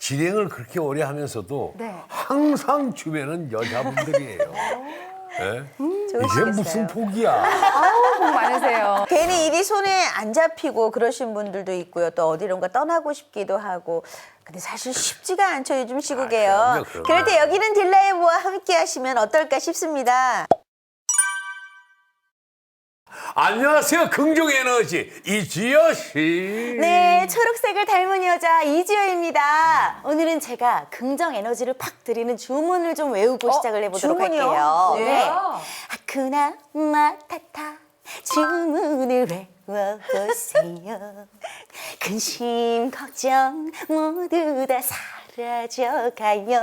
진행을 그렇게 오래 하면서도 네. 항상 주변은 여자분들이에요. 예? 이게 좋으시겠어요. 무슨 복이야? 아우, 복 많으세요. 괜히 일이 손에 안 잡히고 그러신 분들도 있고요. 또 어디론가 떠나고 싶기도 하고. 근데 사실 쉽지가 않죠. 요즘 시국에요. 아, 그럼요, 그럼요. 그럴 때 여기는 딜라이브와 함께 하시면 어떨까 싶습니다. 안녕하세요. 긍정 에너지 이지여 씨. 네, 초록색을 닮은 여자 이지효입니다. 오늘은 제가 긍정 에너지를 팍 드리는 주문을 좀 외우고 시작을 해보도록 어, 주문이요? 할게요. 네. 아쿠나 마타타 주문을 외워보세요. 근심 걱정 모두 다 사라져가요.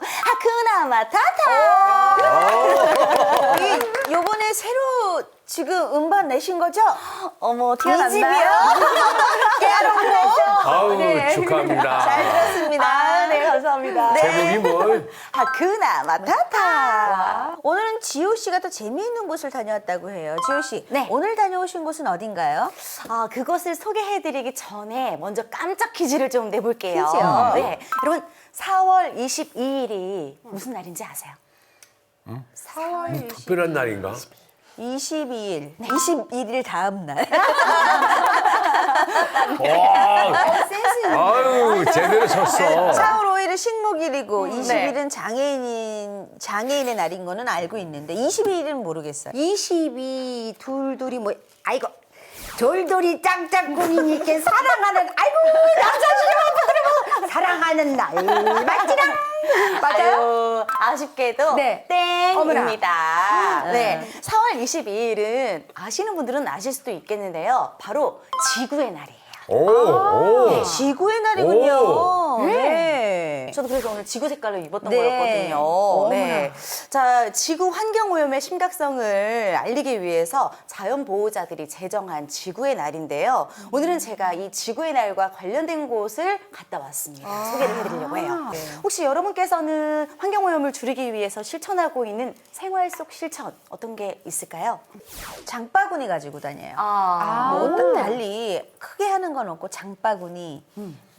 아쿠나 마타타. 이 요번에 새로 지금 음반 내신 거죠? 어머, 이 집이요? 아우 네. 축하합니다. 잘 들었습니다. 아, 네, 감사합니다. 제목이 뭘? 하쿠나 마타타. 오늘은 지호 씨가 또 재미있는 곳을 다녀왔다고 해요. 지호 씨, 네. 오늘 다녀오신 곳은 어딘가요? 아, 그것을 소개해드리기 전에 먼저 깜짝 퀴즈를 좀 내볼게요. 퀴즈요? 네. 여러분, 4월 22일이 무슨 날인지 아세요? 4월 20일. 특별한 날인가? 22일, 21일 다음 날. 와, 아유 제대로 쳤어. 4월 5일은 식목일이고 네. 20일은 장애인 장애인의 날인 거는 알고 있는데 22일은 모르겠어요. 22 둘둘이 뭐 아이고 돌돌이 짱짱꿍이니까 사랑하는 아이고 남자친구 사랑하는 날 맞지랑 맞아요. 아쉽게도 네. 땡입니다. 어머나. 네. 4월 22일은 아시는 분들은 아실 수도 있겠는데요. 바로 지구의 날이에요. 오, 오. 지구의 날이군요. 오. 네. 저도 그래서 오늘 지구 색깔로 입었던 네. 거였거든요. 네. 자, 지구 환경 오염의 심각성을 알리기 위해서 자연 보호자들이 제정한 지구의 날인데요. 오늘은 제가 이 지구의 날과 관련된 곳을 갔다 왔습니다. 소개를 해드리려고 해요. 혹시 여러분께서는 환경 오염을 줄이기 위해서 실천하고 있는 생활 속 실천 어떤 게 있을까요? 장바구니 가지고 다녀요. 아, 뭐 어떤 달리 크게 하는 건 없고 장바구니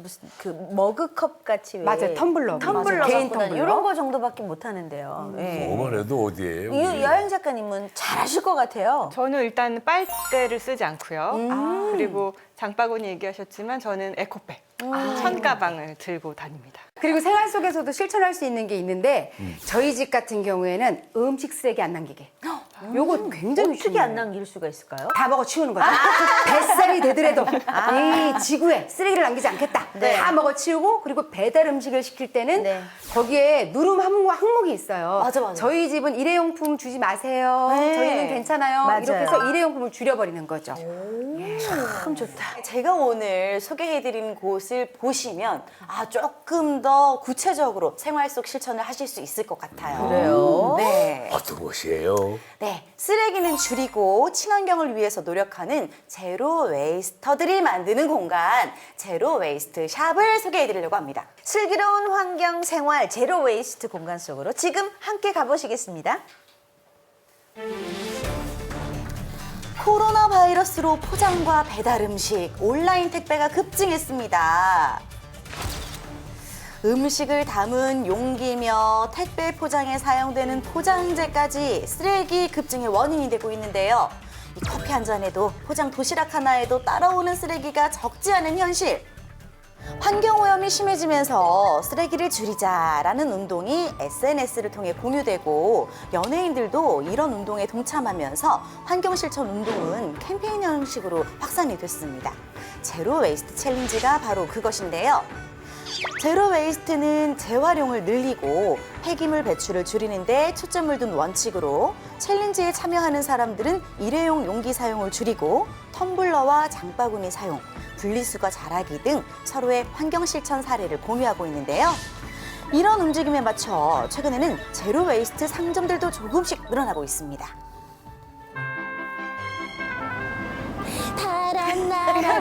무슨 그 머그컵 같이 왜 맞아요, 텀블러. 텀블러. 갖고 개인 텀블러. 이런 거 정도밖에 못 하는데요. 예. 뭐만 해도 어디에요? 이 여행 작가님은 잘하실 것 같아요. 저는 일단 빨대를 쓰지 않고요. 아, 그리고 장바구니 얘기하셨지만 저는 에코백, 천가방을 들고 다닙니다. 그리고 생활 속에서도 실천할 수 있는 게 있는데 저희 집 같은 경우에는 음식 쓰레기 안 남기게 요거 굉장히 어떻게 중요해요. 안 남길 수가 있을까요? 다 먹어 치우는 거죠. 뱃살이 되더라도 이 지구에 쓰레기를 남기지 않겠다. 네. 다 먹어 치우고 그리고 배달 음식을 시킬 때는 네. 거기에 누름 항목, 항목이 있어요. 맞아, 맞아. 저희 집은 일회용품 주지 마세요. 네. 저희는 괜찮아요. 맞아요. 이렇게 해서 일회용품을 줄여버리는 거죠. 참 좋다. 제가 오늘 소개해드린 곳을 보시면 아 조금 더 구체적으로 생활 속 실천을 하실 수 있을 것 같아요. 그래요? 네. 어떤 곳이에요? 네. 쓰레기는 줄이고 친환경을 위해서 노력하는 제로 웨이스터들이 만드는 공간 제로 웨이스트 샵을 소개해 드리려고 합니다. 슬기로운 환경 생활 제로 웨이스트 공간 속으로 지금 함께 가보시겠습니다. 코로나 바이러스로 포장과 배달 음식, 온라인 택배가 급증했습니다. 음식을 담은 용기며 택배 포장에 사용되는 포장재까지 쓰레기 급증의 원인이 되고 있는데요. 이 커피 한 잔에도 포장 도시락 하나에도 따라오는 쓰레기가 적지 않은 현실. 환경오염이 심해지면서 쓰레기를 줄이자라는 운동이 SNS를 통해 공유되고 연예인들도 이런 운동에 동참하면서 환경실천 운동은 캠페인 형식으로 확산이 됐습니다. 제로 웨이스트 챌린지가 바로 그것인데요. 제로 웨이스트는 재활용을 늘리고 폐기물 배출을 줄이는데 초점을 둔 원칙으로 챌린지에 참여하는 사람들은 일회용 용기 사용을 줄이고 텀블러와 장바구니 사용, 분리수거 잘하기 등 서로의 환경 실천 사례를 공유하고 있는데요. 이런 움직임에 맞춰 최근에는 제로 웨이스트 상점들도 조금씩 늘어나고 있습니다. 파란 나라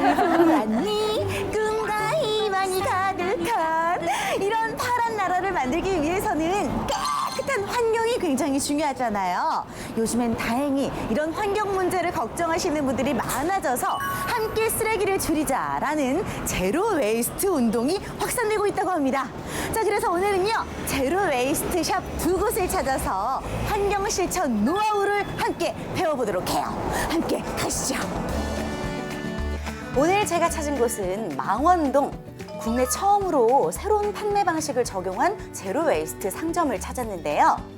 굉장히 중요하잖아요. 요즘엔 다행히 이런 환경 문제를 걱정하시는 분들이 많아져서 함께 쓰레기를 줄이자라는 제로 웨이스트 운동이 확산되고 있다고 합니다. 자, 그래서 오늘은요, 제로 웨이스트 샵 두 곳을 찾아서 환경 실천 노하우를 함께 배워보도록 해요. 함께 가시죠. 오늘 제가 찾은 곳은 망원동. 국내 처음으로 새로운 판매 방식을 적용한 제로 웨이스트 상점을 찾았는데요.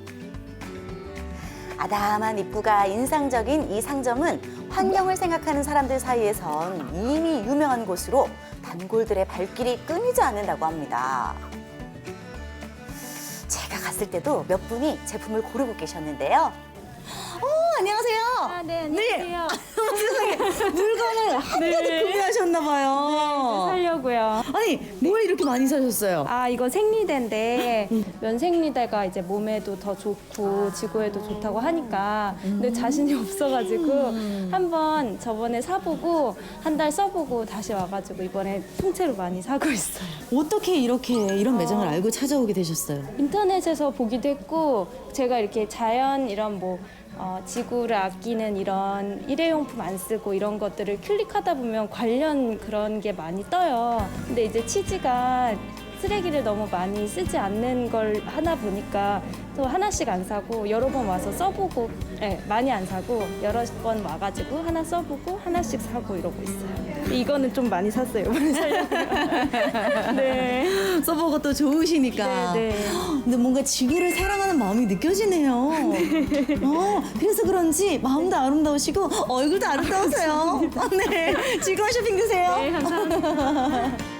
아담한 입구가 인상적인 이 상점은 환경을 생각하는 사람들 사이에선 이미 유명한 곳으로 단골들의 발길이 끊이지 않는다고 합니다. 제가 갔을 때도 몇 분이 제품을 고르고 계셨는데요. 어, 안녕하세요. 아, 네, 안녕하세요. 세상에 물건을 한가득 구매하셨나 봐요. 살려고요. 아니, 뭘 이렇게 많이 사셨어요? 아, 이거 생리대인데 면생리대가 이제 몸에도 더 좋고 지구에도 좋다고 하니까 근데 자신이 없어가지고 한번 저번에 사보고 한 달 써보고 다시 와가지고 이번에 통째로 많이 사고 있어요. 어떻게 이렇게 이런 매장을 알고 찾아오게 되셨어요? 인터넷에서 보기도 했고 제가 이렇게 자연 이런 뭐 어, 지구를 아끼는 이런 일회용품 안 쓰고 이런 것들을 클릭하다 보면 관련 그런 게 많이 떠요. 근데 이제 치즈가 쓰레기를 너무 많이 쓰지 않는 걸 하나 보니까 또 하나씩 안 사고 여러 번 와서 써보고 네, 많이 안 사고 여러 번 와가지고 하나 써보고 하나씩 사고 이러고 있어요. 이거는 좀 많이 샀어요. 이번에. 네. 써보고 또 좋으시니까. 네, 네. 근데 뭔가 지구를 사랑하는 마음이 느껴지네요. 어, 그래서 그런지 마음도 아름다우시고 얼굴도 아름다우세요. 네, 즐거운 쇼핑 되세요. 네, 감사합니다.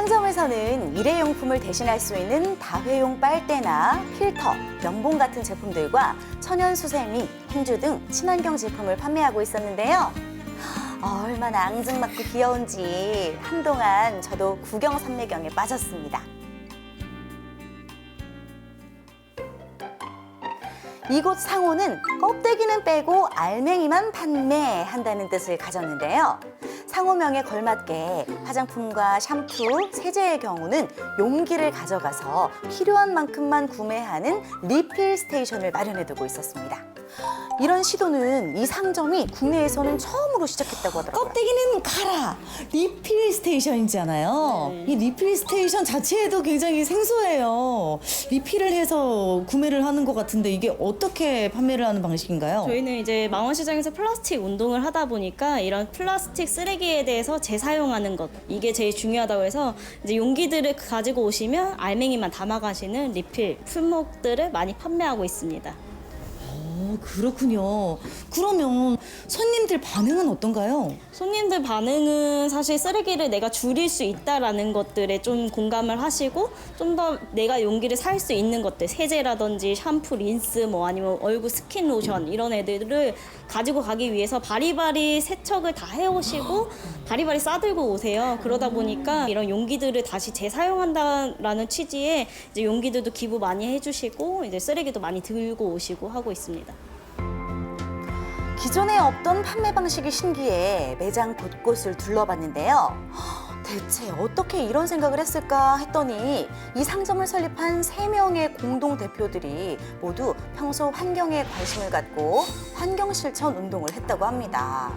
상점에서는 일회용품을 대신할 수 있는 다회용 빨대나 필터, 면봉 같은 제품들과 천연 수세미, 행주 등 친환경 제품을 판매하고 있었는데요. 얼마나 앙증맞고 귀여운지 한동안 저도 구경 삼매경에 빠졌습니다. 이곳 상호는 껍데기는 빼고 알맹이만 판매한다는 뜻을 가졌는데요. 상호명에 걸맞게 화장품과 샴푸, 세제의 경우는 용기를 가져가서 필요한 만큼만 구매하는 리필 스테이션을 마련해 두고 있었습니다. 이런 시도는 이 상점이 국내에서는 처음으로 시작했다고 하더라고요. 껍데기는 가라 리필 스테이션이잖아요. 이 리필 스테이션 자체에도 굉장히 생소해요. 리필을 해서 구매를 하는 것 같은데 이게 어떻게 판매를 하는 방식인가요? 저희는 이제 망원시장에서 플라스틱 운동을 하다 보니까 이런 플라스틱 쓰레기에 대해서 재사용하는 것 이게 제일 중요하다고 해서 이제 용기들을 가지고 오시면 알맹이만 담아가시는 리필 품목들을 많이 판매하고 있습니다. 어, 그렇군요. 그러면 손님들 반응은 어떤가요? 손님들 반응은 사실 쓰레기를 내가 줄일 수 있다라는 것들에 좀 공감을 하시고 좀 더 내가 용기를 살 수 있는 것들 세제라든지 샴푸, 린스 뭐 아니면 얼굴 스킨 로션 이런 애들을 가지고 가기 위해서 바리바리 세척을 다 해오시고 바리바리 싸들고 오세요. 그러다 보니까 이런 용기들을 다시 재사용한다라는 취지에 이제 용기들도 기부 많이 해주시고 이제 쓰레기도 많이 들고 오시고 하고 있습니다. 기존에 없던 판매 방식이 신기해 매장 곳곳을 둘러봤는데요. 대체 어떻게 이런 생각을 했을까 했더니 이 상점을 설립한 세명의 공동 대표들이 모두 평소 환경에 관심을 갖고 환경 실천 운동을 했다고 합니다.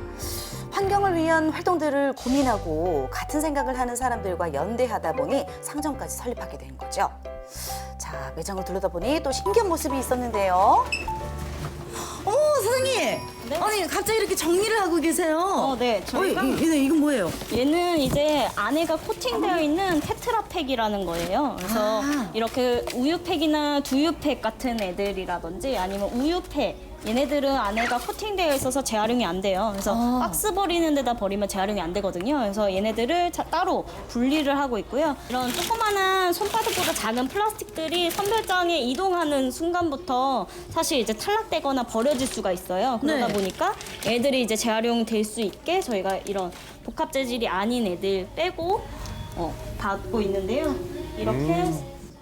환경을 위한 활동들을 고민하고 같은 생각을 하는 사람들과 연대하다 보니 상점까지 설립하게 된 거죠. 자, 매장을 둘러다 보니 또 신기한 모습이 있었는데요. 어머 사장님! 아니 갑자기 이렇게 정리를 하고 계세요. 어, 네. 저희가 어, 이, 이, 이건 뭐예요? 얘는 이제 안에가 코팅되어 있는 테트라팩이라는 거예요. 그래서 아. 이렇게 우유팩이나 두유팩 같은 애들이라든지 아니면 우유팩 얘네들은 안에가 코팅되어 있어서 재활용이 안 돼요. 그래서 아. 박스 버리는 데다 버리면 재활용이 안 되거든요. 그래서 얘네들을 자- 따로 분리를 하고 있고요. 이런 조그마한 손바닥보다 작은 플라스틱들이 선별장에 이동하는 순간부터 사실 이제 탈락되거나 버려질 수가 있어요. 그러다 네. 보니까 애들이 이제 재활용될 수 있게 저희가 이런 복합 재질이 아닌 애들 빼고 어, 받고 있는데요. 이렇게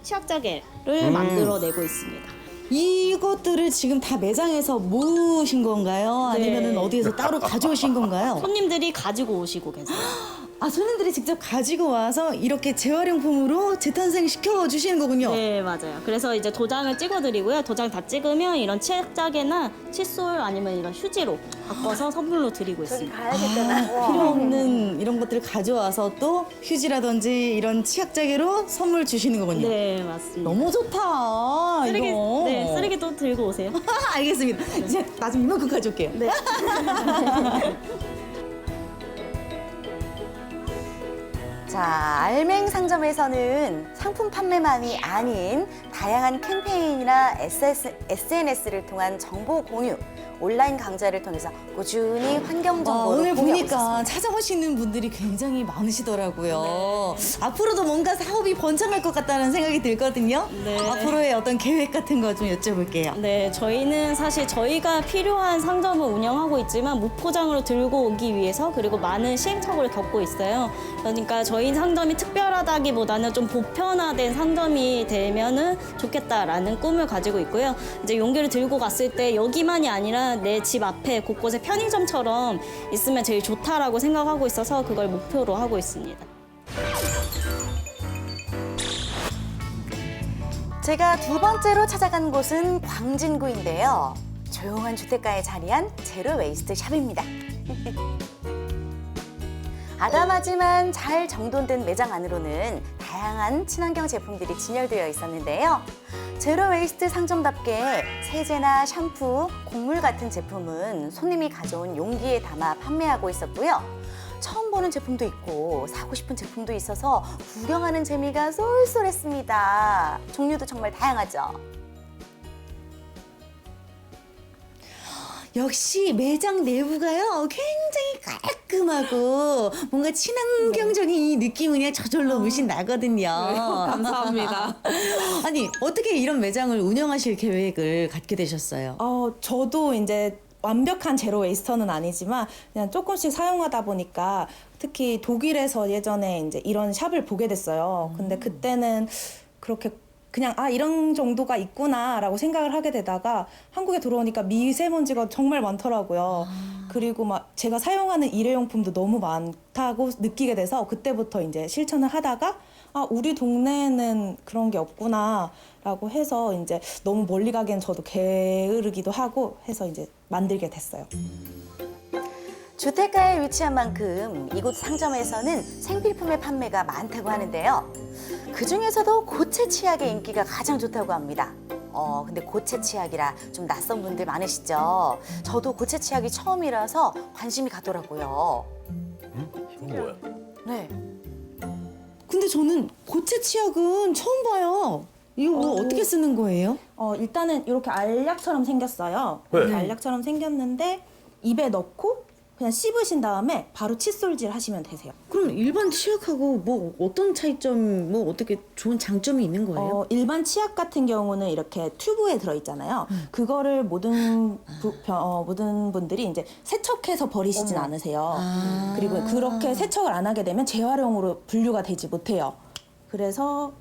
치약자개를 만들어내고 있습니다. 이것들을 지금 다 매장에서 모으신 건가요? 네. 아니면 어디에서 따로 가져오신 건가요? 손님들이 가지고 오시고 계세요. 아 손님들이 직접 가지고 와서 이렇게 재활용품으로 재탄생 시켜 주시는 거군요. 네, 맞아요. 그래서 이제 도장을 찍어드리고요. 도장 다 찍으면 이런 치약자개나 칫솔 아니면 이런 휴지로 바꿔서 선물로 드리고 있습니다. 가야겠다. 필요 없는 이런 것들을 가져와서 또 휴지라든지 이런 치약자개로 선물 주시는 거군요. 네, 맞습니다. 너무 좋다. 쓰레기, 이거. 네, 쓰레기도 들고 오세요. 알겠습니다. 이제 나중에 이만큼 가져올게요. 네. 자, 알맹 상점에서는 상품 판매만이 아닌 다양한 캠페인이나 SNS를 통한 정보 공유, 온라인 강좌를 통해서 꾸준히 환경 아, 정보를 오늘 보니까. 찾아오시는 분들이 굉장히 많으시더라고요. 앞으로도 뭔가 사업이 번창할 것 같다는 생각이 들거든요. 네. 앞으로의 어떤 계획 같은 거 좀 여쭤볼게요. 네, 저희는 사실 저희가 필요한 상점을 운영하고 있지만 무포장으로 들고 오기 위해서 그리고 많은 시행착오를 겪고 있어요. 그러니까 저희 상점이 특별하다기보다는 좀 보편화된 상점이 되면은 좋겠다라는 꿈을 가지고 있고요. 이제 용기를 들고 갔을 때 여기만이 아니라 내 집 앞에 곳곳에 편의점처럼 있으면 제일 좋다라고 생각하고 있어서 그걸 목표로 하고 있습니다. 제가 두 번째로 찾아간 곳은 광진구인데요. 조용한 주택가에 자리한 제로 웨이스트 샵입니다. 아담하지만 잘 정돈된 매장 안으로는 다양한 친환경 제품들이 진열되어 있었는데요. 제로 웨이스트 상점답게 세제나 샴푸, 곡물 같은 제품은 손님이 가져온 용기에 담아 판매하고 있었고요. 처음 보는 제품도 있고 사고 싶은 제품도 있어서 구경하는 재미가 쏠쏠했습니다. 종류도 정말 다양하죠. 역시 매장 내부가요 굉장히 깔끔하고 뭔가 친환경적인 느낌이 그냥 저절로 물씬 나거든요. 감사합니다. 아니 어떻게 이런 매장을 운영하실 계획을 갖게 되셨어요? 어, 저도 이제 완벽한 제로 웨이스터는 아니지만 그냥 조금씩 사용하다 보니까 특히 독일에서 예전에 이제 이런 샵을 보게 됐어요. 근데 그때는 그렇게 그냥 아 이런 정도가 있구나라고 생각을 하게 되다가 한국에 들어오니까 미세먼지가 정말 많더라고요. 그리고 막 제가 사용하는 일회용품도 너무 많다고 느끼게 돼서 그때부터 이제 실천을 하다가 아 우리 동네에는 그런 게 없구나라고 해서 이제 너무 멀리 가기엔 저도 게으르기도 하고 해서 이제 만들게 됐어요. 주택가에 위치한 만큼 이곳 상점에서는 생필품의 판매가 많다고 하는데요. 그 중에서도 고체 치약의 인기가 가장 좋다고 합니다. 어, 근데 고체 치약이라 좀 낯선 분들 많으시죠? 저도 고체 치약이 처음이라서 관심이 가더라고요. 이건 뭐야? 네. 근데 저는 고체 치약은 처음 봐요. 이거 뭐 어... 떻게 쓰는 거예요? 어, 일단은 이렇게 알약처럼 생겼어요. 네. 알약처럼 생겼는데 입에 넣고 그냥 씹으신 다음에 바로 칫솔질 하시면 되세요. 그럼 일반 치약하고 뭐 어떤 차이점, 뭐 어떻게 좋은 장점이 있는 거예요? 어, 일반 치약 같은 경우는 이렇게 튜브에 들어있잖아요. 그거를 모든 부- 벼- 어, 모든 분들이 이제 세척해서 버리시진 않으세요. 그리고 그렇게 세척을 안 하게 되면 재활용으로 분류가 되지 못해요. 그래서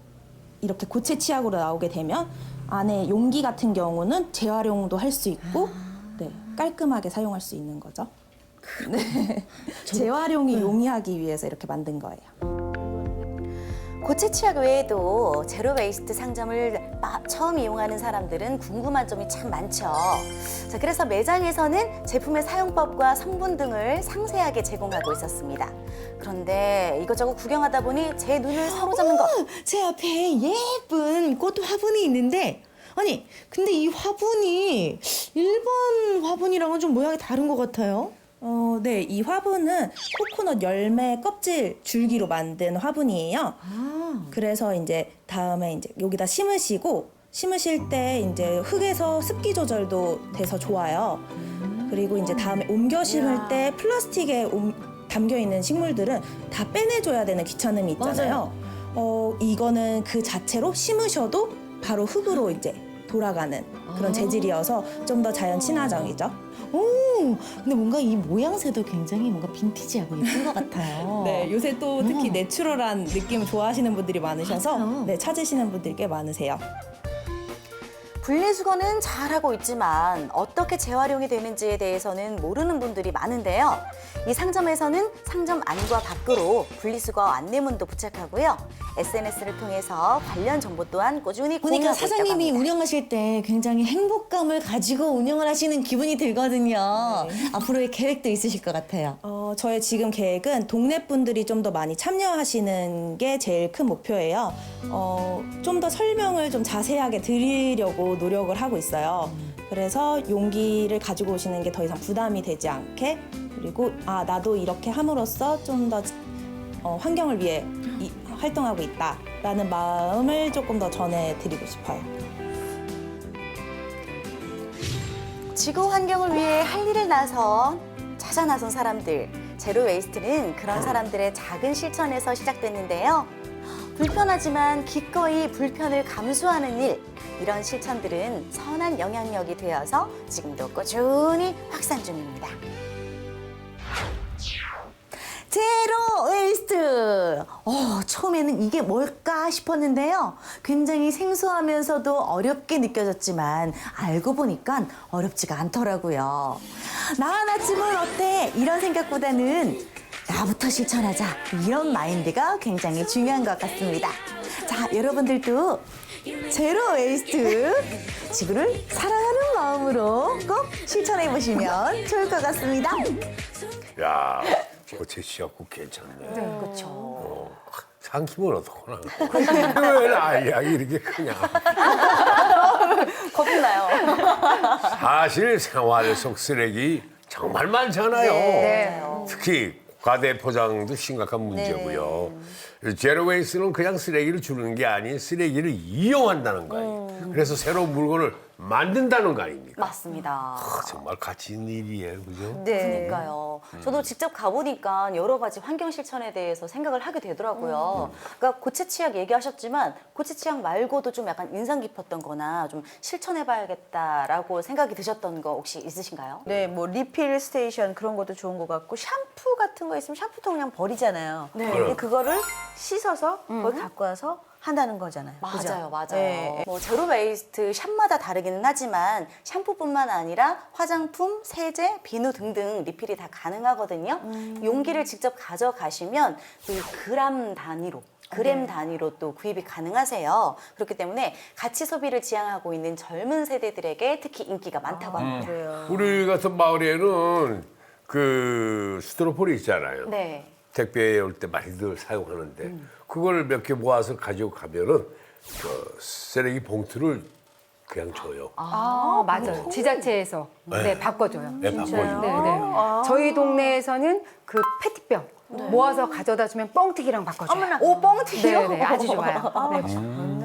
이렇게 고체 치약으로 나오게 되면 안에 용기 같은 경우는 재활용도 할 수 있고 네, 깔끔하게 사용할 수 있는 거죠. 네. 재활용이 용이하기 위해서 이렇게 만든 거예요. 고체 치약 외에도 제로 웨이스트 상점을 마- 처음 이용하는 사람들은 궁금한 점이 참 많죠. 자, 그래서 매장에서는 제품의 사용법과 성분 등을 상세하게 제공하고 있었습니다. 그런데 이것저것 구경하다 보니 제 눈을 사로잡는 것. 제 앞에 예쁜 꽃 화분이 있는데 아니 근데 이 화분이 일반 화분이랑은 좀 모양이 다른 것 같아요. 어, 네, 이 화분은 코코넛 열매 껍질 줄기로 만든 화분이에요. 그래서 이제 다음에 이제 여기다 심으시고 심으실 때 이제 흙에서 습기 조절도 돼서 좋아요. 그리고 이제 다음에 옮겨 심을 때 플라스틱에 옮- 담겨 있는 식물들은 다 빼내줘야 되는 귀찮음이 있잖아요. 어, 이거는 그 자체로 심으셔도 바로 흙으로 이제 돌아가는 그런 재질이어서 좀 더 자연 친화적이죠. 오, 근데 뭔가 이 모양새도 굉장히 뭔가 빈티지하고 예쁜 것 같아요. 네, 요새 또 특히 음. 내추럴한 느낌을 좋아하시는 분들이 많으셔서 맞아요. 네, 찾으시는 분들이 꽤 많으세요. 분리수거는 잘하고 있지만 어떻게 재활용이 되는지에 대해서는 모르는 분들이 많은데요. 이 상점에서는 상점 안과 밖으로 분리수거 안내문도 부착하고요. SNS를 통해서 관련 정보 또한 꾸준히 보니까 공유하고 있다고 사장님이 합니다. 운영하실 때 굉장히 행복감을 가지고 운영을 하시는 기분이 들거든요. 앞으로의 계획도 있으실 것 같아요. 어, 저의 지금 계획은 동네 분들이 좀 더 많이 참여하시는 게 제일 큰 목표예요. 어, 좀 더 설명을 좀 자세하게 드리려고 노력을 하고 있어요. 그래서 용기를 가지고 오시는 게 더 이상 부담이 되지 않게 그리고 아 나도 이렇게 함으로써 좀 더 어, 환경을 위해 이- 활동하고 있다라는 마음을 조금 더 전해드리고 싶어요. 지구 환경을 위해 할 일을 나선 찾아 나선 사람들 제로 웨이스트는 그런 사람들의 작은 실천에서 시작됐는데요. 불편하지만 기꺼이 불편을 감수하는 일 이런 실천들은 선한 영향력이 되어서 지금도 꾸준히 확산 중입니다. 제로 웨이스트. 어, 처음에는 이게 뭘까 싶었는데요. 굉장히 생소하면서도 어렵게 느껴졌지만 알고 보니까 어렵지가 않더라고요. 나 하나쯤은 어때? 이런 생각보다는 나부터 실천하자. 이런 마인드가 굉장히 중요한 것 같습니다. 자, 여러분들도 제로 웨이스트 지구를 사랑하는 마음으로 꼭 실천해 보시면 좋을 것 같습니다. 야, 고체 씨앗국 괜찮네. 그렇죠. 삼키면 어떡하나. 왜 아이야 이렇게 크냐. 겁이 나요. 사실 생활 속 쓰레기 정말 많잖아요. 특히 과대 포장도 심각한 문제고요. 제로 웨이스는 그냥 쓰레기를 주는 게 아닌 쓰레기를 이용한다는 거예요. 그래서 새로운 물건을 만든다는 거 아닙니까? 맞습니다. 아, 정말 가치 있는 일이에요, 그죠? 그러니까요. 저도 직접 가보니까 여러 가지 환경 실천에 대해서 생각을 하게 되더라고요. 그러니까 고체 치약 얘기하셨지만 고체 치약 말고도 좀 약간 인상 깊었던 거나 좀 실천해봐야겠다라고 생각이 드셨던 거 혹시 있으신가요? 네, 뭐 리필 스테이션 그런 것도 좋은 것 같고 샴푸 같은 거 있으면 샴푸통 그냥 버리잖아요. 근데 그거를 씻어서 거기 갖고 와서 한다는 거잖아요. 맞아요, 맞아요. 네. 뭐 제로 웨이스트 샵마다 다르기는 하지만 샴푸뿐만 아니라 화장품, 세제, 비누 등등 리필이 다 가능하거든요. 용기를 직접 가져가시면 그 그람 단위로 그램 단위로 또 구입이 가능하세요. 그렇기 때문에 가치 소비를 지향하고 있는 젊은 세대들에게 특히 인기가 많다고 합니다. 우리 같은 마을에는 그 스티로폴이 있잖아요. 네. 택배에 올 때 많이들 사용하는데 그걸 몇 개 모아서 가지고 가면은 그 쓰레기 봉투를 그냥 줘요. 아, 맞아요. 지자체에서 네, 바꿔줘요. 네, 바꿔줘요. 네, 네. 저희 동네에서는 그 페트병 모아서 가져다 주면 뻥튀기랑 바꿔줘요. 오 뻥튀기요? 네, 네, 아주 좋아요. 네. 좋네요.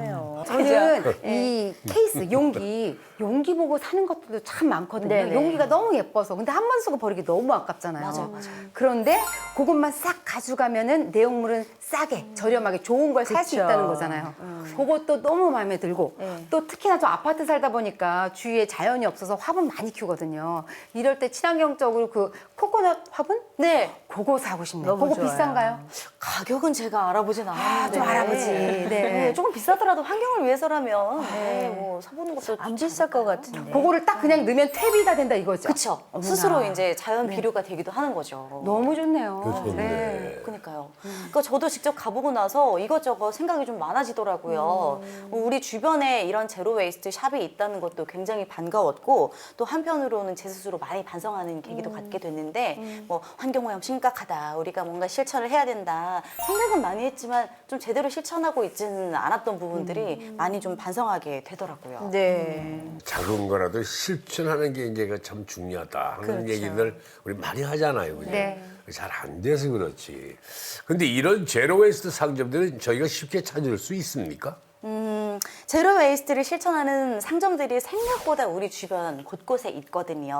저는 이 케이스 용기 용기 보고 사는 것들도 참 많거든요. 네네. 용기가 너무 예뻐서 근데 한 번 쓰고 버리기 너무 아깝잖아요. 맞아요, 맞아요. 그런데 그것만 싹 가져가면은 내용물은 싸게 저렴하게 좋은 걸 살 수 그쵸. 있다는 거잖아요. 그것도 너무 마음에 들고 네. 또 특히나 저 아파트 살다 보니까 주위에 자연이 없어서 화분 많이 키우거든요. 이럴 때 친환경적으로 그 코코넛 화분? 네. 그거 사고 싶네요. 너무 그거 좋아요. 비싼가요? 가격은 제가 알아보진 않았는데 좀 알아보지. 네. 네. 조금 비싸더라도 환경을 위해서라면 네, 뭐 사보는 것도 안 비쌀 것 같은데. 그거를 딱 그냥 넣으면 퇴비 다 된다 이거죠. 어머나. 스스로 이제 자연 비료가 되기도 하는 거죠. 너무 좋네요. 그거. 네. 그러니까요. 그러니까 저도 직접 가보고 나서 이것저것 생각이 좀 많아지더라고요. 우리 주변에 이런 제로 웨이스트 샵이 있다는 것도 굉장히 반가웠고 또 한편으로는 제 스스로 많이 반성하는 계기도 갖게 됐는데 뭐 환경오염 심각하다. 우리가 뭔가 실천을 해야 된다. 생각은 많이 했지만 좀 제대로 실천하고 있지는 않았던 부분들이 많이 좀 반성하게 되더라고요. 네. 작은 거라도 실천하는 게 이제 참 중요하다 하는 얘기들 우리 많이 하잖아요. 그죠? 네. 잘 안 돼서 그렇지. 근데 이런 제로 웨이스트 상점들은 저희가 쉽게 찾을 수 있습니까? 음, 제로 웨이스트를 실천하는 상점들이 생각보다 우리 주변 곳곳에 있거든요.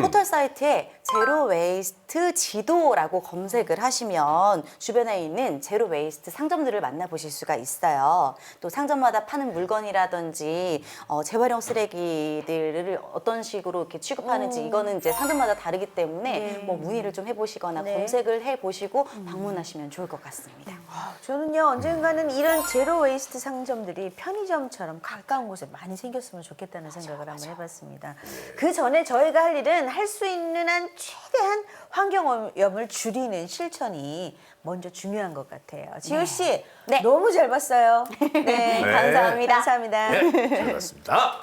포털 사이트에 제로 웨이스트 지도라고 검색을 하시면 주변에 있는 제로 웨이스트 상점들을 만나보실 수가 있어요. 또 상점마다 파는 물건이라든지 어, 재활용 쓰레기들을 어떤 식으로 이렇게 취급하는지 이거는 이제 상점마다 다르기 때문에 뭐 문의를 좀 해보시거나 네. 검색을 해보시고 방문하시면 좋을 것 같습니다. 저는요 언젠가는 이런 제로 웨이스트 상점들이 편의점 편의점처럼 가까운 곳에 많이 생겼으면 좋겠다는 생각을 한번 해봤습니다. 그 전에 저희가 할 일은 할 수 있는 한 최대한 환경 오염을 줄이는 실천이 먼저 중요한 것 같아요. 지효 씨, 너무 잘 봤어요. 네, 네. 감사합니다. 감사합니다. 네, 잘 봤습니다.